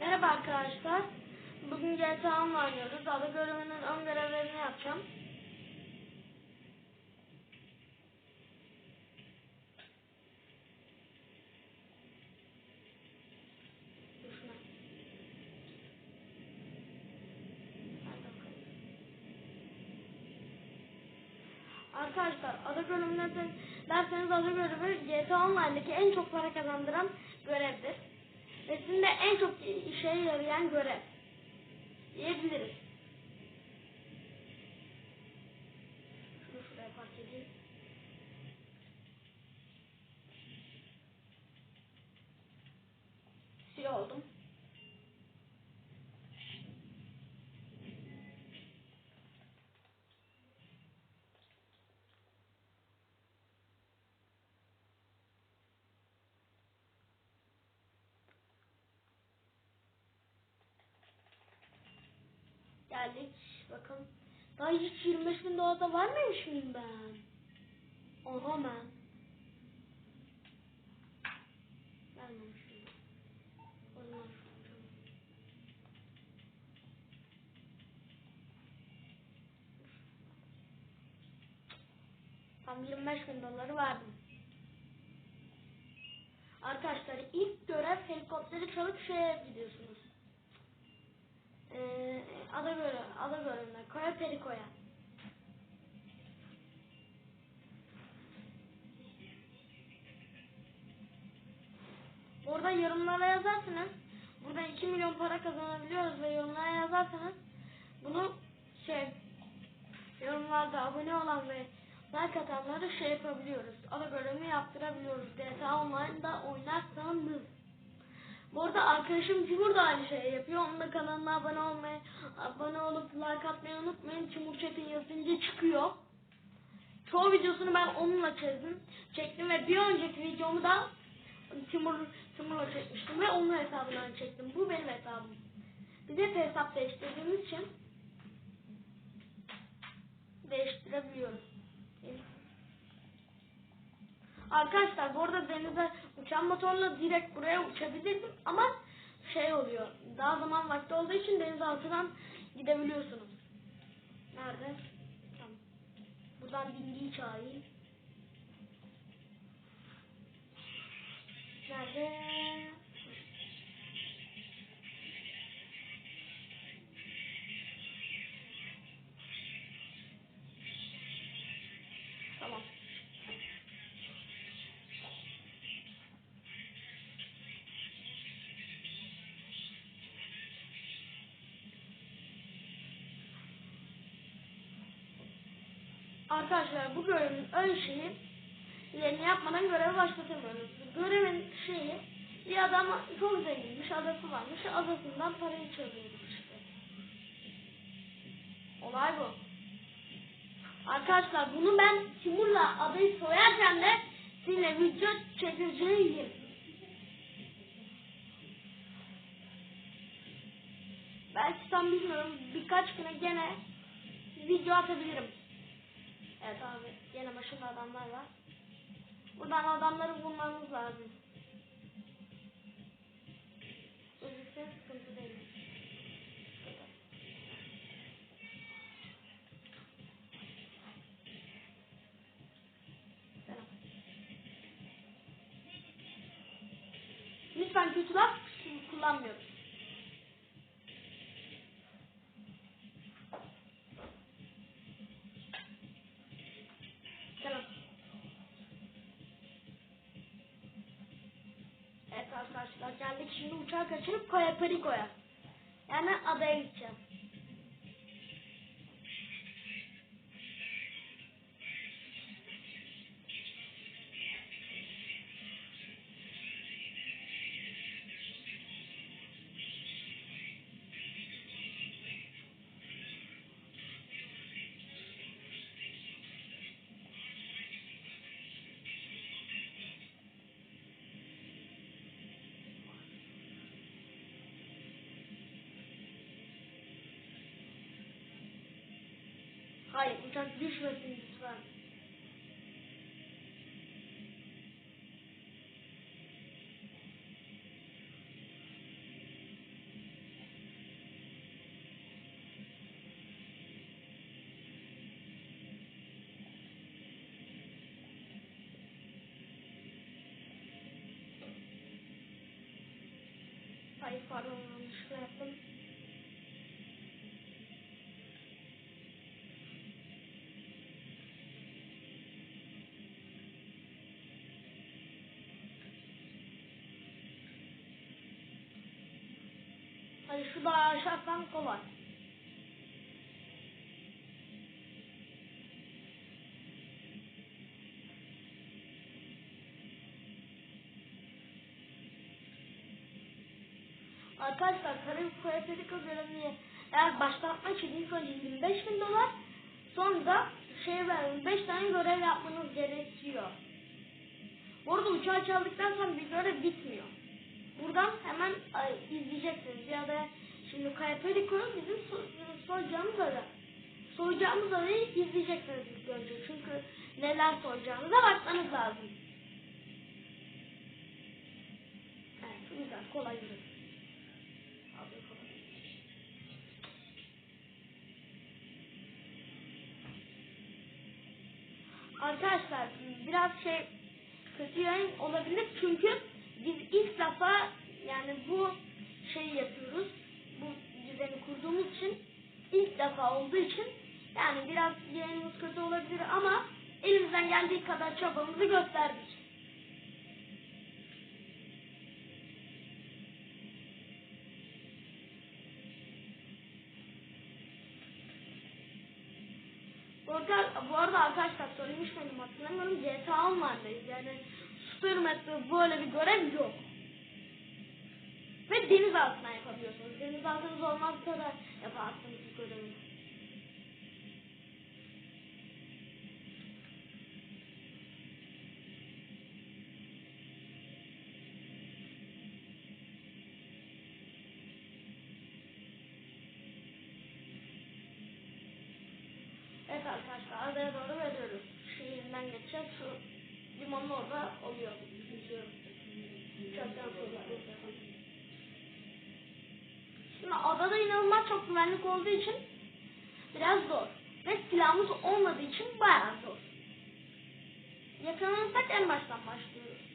Merhaba arkadaşlar. Bugün GTA Online oynuyoruz. Ada görevinin ön görevlerini yapacağım. Arkadaşlar ada görevine de- derseniz ada görevi GTA Online'daki en çok para kazandıran görevdir. Ve sizin de en çok işe yarayan görev diyebiliriz. Şunu şuraya park edeyim. Geldik. Bakın. Daha hiç 25 bin dolar da vermemiş miyim ben? Oha ben. Vermemişim. Tam 25 bin doları verdim. Arkadaşlar ilk görev helikopteri çalıp şeye gidiyorsunuz. Ee, ada görevine, Koya Periko'ya. Orada yorumlara yazarsanız, burada 2 milyon para kazanabiliyoruz ve yorumlara yazarsanız bunu şey, yorumlarda abone olan ve like atanları şey yapabiliyoruz. Ada görevini yaptırabiliyoruz. GTA Online'da oynarsanız. Bu arada arkadaşım Timur da aynı şeyi yapıyor. Onun da kanalına abone olmayı, abone olup like atmayı unutmayın. Timur Çetin yazınca çıkıyor. Çoğu videosunu ben onunla çektim. Çektim ve bir önceki videomu da Timur Timur'la çekmiştim ve onun hesabından çektim. Bu benim hesabım. Biz hep hesap değiştirdiğimiz için değiştirebiliyoruz. Arkadaşlar bu arada denize uçan motorla direkt buraya uçabilirdim ama şey oluyor. Daha zaman vakti olduğu için deniz altından gidebiliyorsunuz. Nerede? Tamam. Buradan dingiyi çağırayım. Nerede? Arkadaşlar bu görevin ön şeyi yerini yapmadan görevi başlatamıyoruz. Görevin şeyi bir adam çok zenginmiş, adası varmış, adasından parayı çalıyormuş işte. Olay bu. Arkadaşlar bunu ben Timur'la adayı soyarken de sizinle video çekeceğim. Belki tam bilmiyorum birkaç güne gene video atabilirim. Evet abi gene başında adamlar var. Buradan adamları bulmamız lazım. Gözükse sıkıntı değil. Lütfen kötü laf kullanmıyoruz. Geldik şimdi uçağı kaçırıp Koya Periko'ya. Yani adaya Hi, du kannst nicht mehr dran. Hi, ich fahre und schlafen. Aşarsan kolay. Arkadaşlar Karayip Koyafetika görevini eğer başlatmak için ilk önce 25 bin dolar sonra da şey ver 5 tane görev yapmanız gerekiyor. Bu arada uçağı çaldıktan sonra bir görev bitmiyor. Buradan hemen izleyeceksiniz ya da şimdi Kayapeliko'yu bizim so soyacağımız ada. Soyacağımız adayı izleyeceksiniz ilk önce. Çünkü neler soyacağınıza bakmanız lazım. Evet güzel kolay yürü. Abi, kolay. Arkadaşlar biraz şey kötü yayın olabilir çünkü biz ilk defa yani bu şeyi yapıyoruz. Bu düzeni kurduğumuz için ilk defa olduğu için yani biraz yayınımız kötü olabilir ama elimizden geldiği kadar çabamızı gösterdik. Bu arada, arkadaşlar söylemiş miydim hatırlamıyorum GTA Online'dayız yani Super Metro böyle bir görev yok. Deniz altına yapabiliyorsunuz. Deniz altınız olmazsa da yaparsınız bu görevi. Evet arkadaşlar adaya doğru veriyoruz. Şehrinden geçeceğiz. Şu limanın orada oluyor. Yüzüyorum. Uçaktan sonra. Şimdi adada inanılmaz çok güvenlik olduğu için biraz zor. Ve silahımız olmadığı için bayağı zor. Yakalanırsak en baştan başlıyoruz.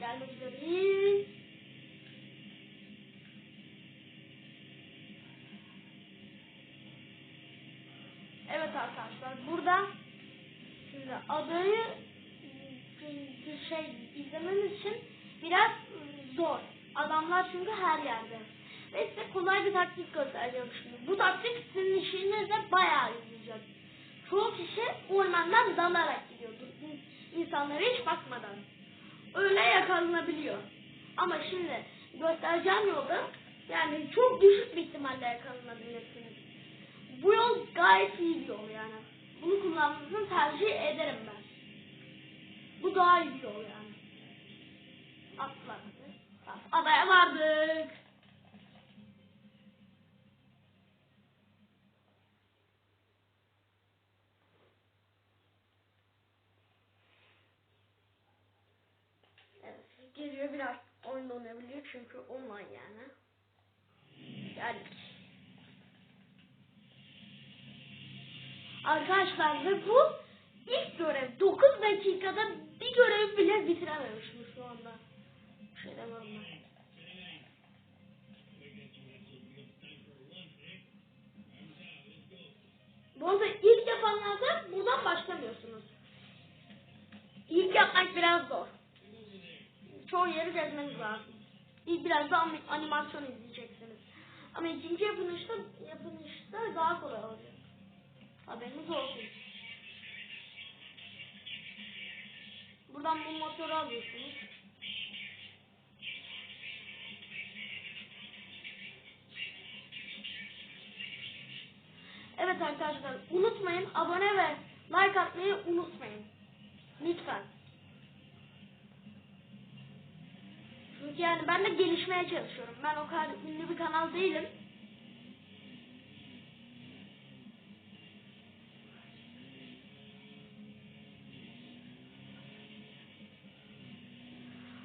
Gelmek üzereyiz. Evet arkadaşlar burada şimdi adayı şey izlememiz için biraz zor. Adamlar çünkü her yerde. Ve size kolay bir taktik göstereceğim şimdi. Bu taktik sizin işinizde bayağı izleyecek. Çoğu kişi ormandan dalarak gidiyordu. İnsanlara hiç bakmadan öyle yakalanabiliyor. Ama şimdi göstereceğim yolda yani çok düşük bir ihtimalle yakalanabilirsiniz. Bu yol gayet iyi bir yol yani. Bunu kullanmanızı tercih ederim ben. Bu daha iyi bir yol yani. Atlar. Adaya vardık. Evet, geliyor biraz oyun oynayabiliyor çünkü online yani. Geldik. Arkadaşlar ve bu ilk görev 9 dakikada bir görev bile bitirememişim şu anda. Şey demem ben. Bu arada ilk yapanlar da buradan başlamıyorsunuz. İlk yapmak biraz zor. Çoğu yeri gezmeniz lazım. İlk biraz da anim- animasyon izleyeceksiniz. Ama ikinci yapınışta, yapınışta daha kolay olacak. Haberiniz olsun. Buradan bu motoru alıyorsunuz. Evet arkadaşlar unutmayın abone ve like atmayı unutmayın. Lütfen. Yani ben de gelişmeye çalışıyorum. Ben o kadar ünlü bir kanal değilim.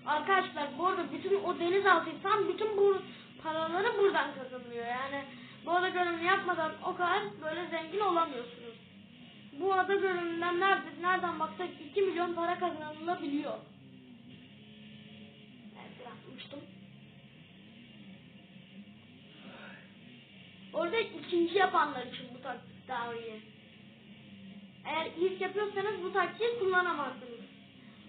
Arkadaşlar bu arada bütün o denizaltı insan bütün bu paraları buradan kazanıyor. Yani bu ada görevini yapmadan o kadar böyle zengin olamıyorsunuz. Bu ada görevinden nereden, nereden baksak 2 milyon para kazanılabiliyor. Orada ikinci yapanlar için bu taktik daha iyi. Eğer ilk yapıyorsanız bu taktiği kullanamazsınız.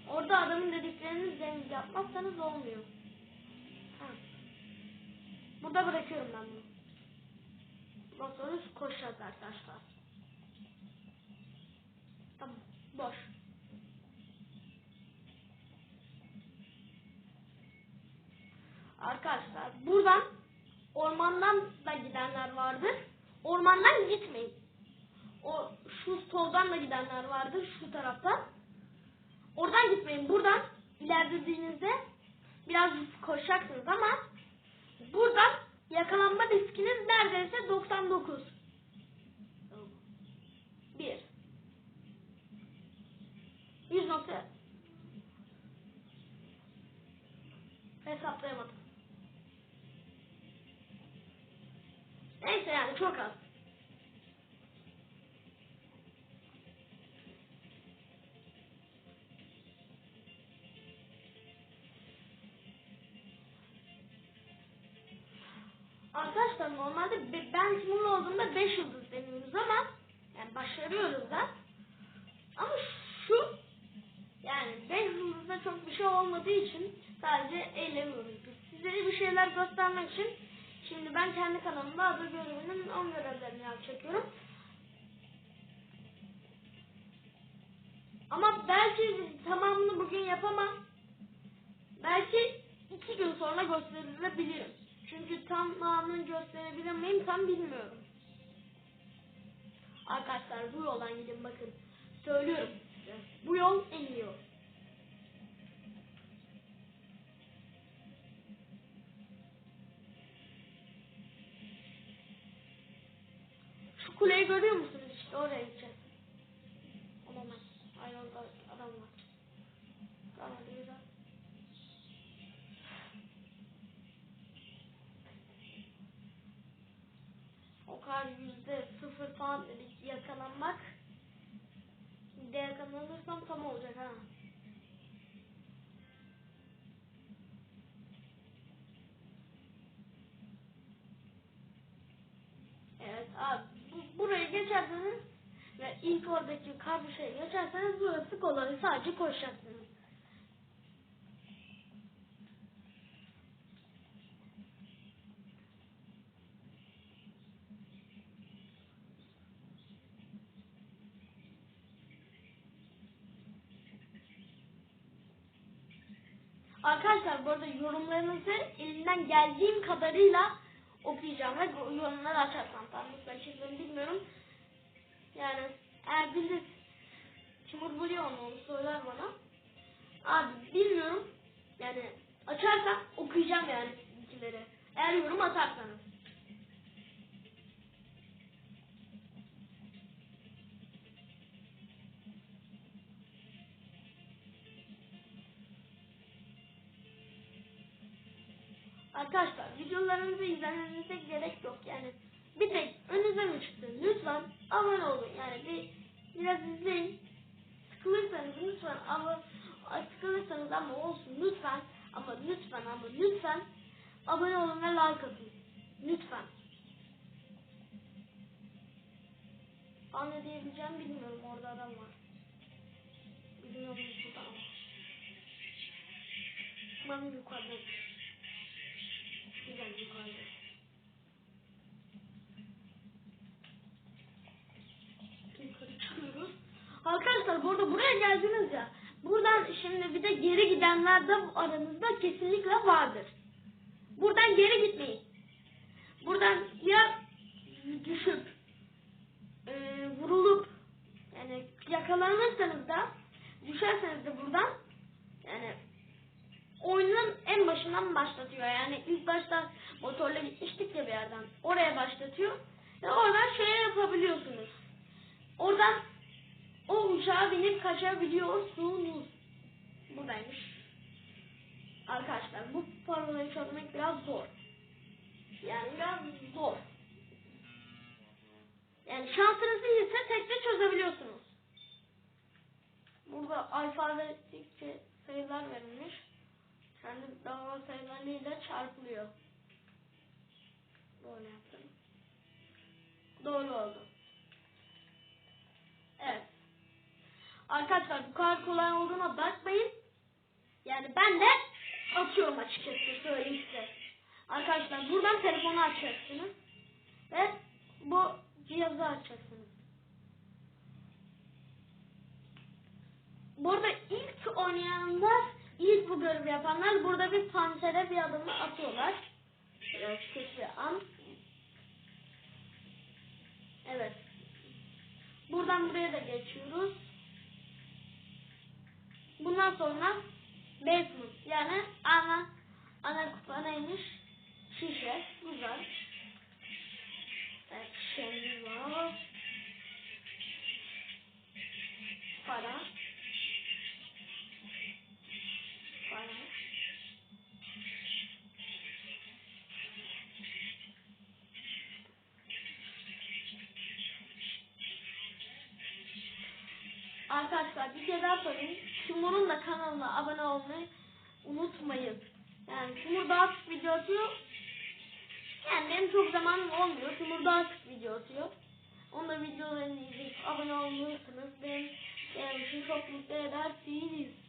Orada adamın dediklerini zengin yapmazsanız olmuyor. Ha. Burada bırakıyorum ben bunu. Sonra koşacağız arkadaşlar. Tamam. Boş. Arkadaşlar buradan ormandan da gidenler vardır. Ormandan gitmeyin. O şu soldan da gidenler vardır şu taraftan. Oradan gitmeyin. Buradan ilerlediğinizde biraz koşacaksınız ama buradan yakalanma riskiniz neredeyse 99. 1 100 nokta hesaplayamadım. Çok az. Arkadaşlar normalde be- ben sinirli olduğumda 5 yıldız deniyoruz ama yani başarıyoruz da. Ama şu yani 5 yıldızda çok bir şey olmadığı için sadece eğleniyoruz. Size bir şeyler göstermek için şimdi ben kendi kanalımda adı görevinin 10 görevlerini çekiyorum. Ama belki tamamını bugün yapamam. Belki iki gün sonra gösterilebilirim. Çünkü tamamını gösterebilir miyim tam bilmiyorum. Arkadaşlar bu yoldan gidin bakın. Söylüyorum. Bu yol en iyi yol. Kuleyi görüyor musunuz? İşte oraya gideceğiz. Olamaz. Aynı orada adam var. Tamam güzel. O kadar yüzde sıfır falan dedik yakalanmak. Bir de yakalanırsam tam olacak ha. Geçerseniz ve ilk oradaki karmaşayı geçerseniz burası kolay sadece koşacaksınız. Arkadaşlar bu arada yorumlarınızı elimden geldiğim kadarıyla okuyacağım ve yorumları açarsam tam çizimi bilmiyorum. Yani eğer bilir Timur biliyor onu, söyler bana. Abi bilmiyorum. Yani açarsam okuyacağım yani sizinkileri. Eğer yorum atarsanız. Arkadaşlar videolarınızı izlemenize gerek yok yani. Bir tek önünüze mi çıktı? Lütfen abone olun yani bir biraz izleyin. Sıkılırsanız lütfen ama sıkılırsanız ama olsun lütfen ama lütfen ama lütfen abone olun ve like atın. Lütfen. Aa ne diyebileceğim bilmiyorum orada adam var. Bilmiyorum burada ama. Ben yukarıda. Güzel yukarıda. Arkadaşlar bu arada buraya geldiniz ya. Buradan şimdi bir de geri gidenler de aranızda kesinlikle vardır. Buradan geri gitmeyin. Buradan ya düşüp e, vurulup yani yakalanırsanız da düşerseniz de buradan yani oyunun en başından başlatıyor. Yani ilk başta motorla gitmiştik ya bir yerden. Oraya başlatıyor. Ve oradan şey yapabiliyorsunuz. Oradan o uçağa binip kaçabiliyorsunuz. Buradaymış. Arkadaşlar bu parolayı çözmek biraz zor. Yani biraz zor. Yani şansınız iyiyse tekte çözebiliyorsunuz. Burada alfabetikçe sayılar verilmiş. Kendi doğal sayılarıyla çarpılıyor. Böyle yaptım. Doğru oldu. Evet. Arkadaşlar bu kadar kolay olduğuna bakmayın. Yani ben de atıyorum açıkçası söyleyeyim size. Arkadaşlar buradan telefonu açacaksınız. Ve bu cihazı açacaksınız. Burada ilk oynayanlar, ilk bu görevi yapanlar burada bir pantere bir adımı atıyorlar. Şöyle bir an. Evet. Buradan buraya da geçiyoruz. Bundan sonra basement yani ana ana kupa neymiş? Şişe. Güzel. Şişemiz var. Para. Para. Arkadaşlar bir kere daha söyleyeyim. Kanalına abone olmayı unutmayın. Yani Timur daha video atıyor. Yani benim çok zamanım olmuyor. Timur daha video atıyor. Onun da videolarını izleyip abone olmalısınız. Benim benim için çok mutlu edersiniz.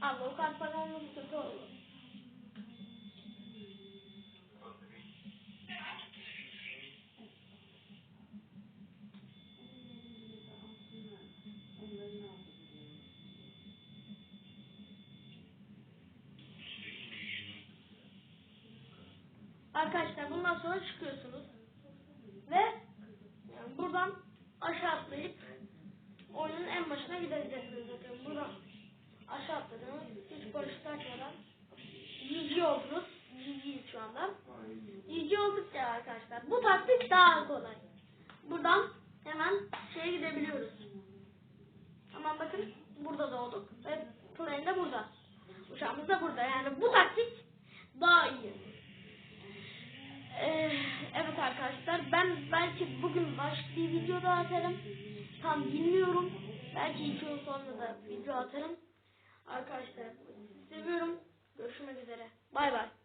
Abi o kart bana olması kötü oldu. Arkadaşlar bundan sonra çıkıyorsunuz. Ve yani buradan aşağı atlayıp oyunun en başına gideceksiniz zaten. Buradan aşağı paraşüt açmadan. GG oldunuz. GG'yiz şu anda. GG olduk ya arkadaşlar. Bu taktik daha kolay. Buradan hemen şeye gidebiliyoruz. Tamam bakın burada doğduk. Ve plane de burada. Uçağımız da burada. Yani bu taktik daha iyi. Ee, evet arkadaşlar ben belki bugün başka bir video da atarım. Tam bilmiyorum. Belki iki yıl sonra da video atarım. Arkadaşlar seviyorum. Görüşmek üzere. Bay bay.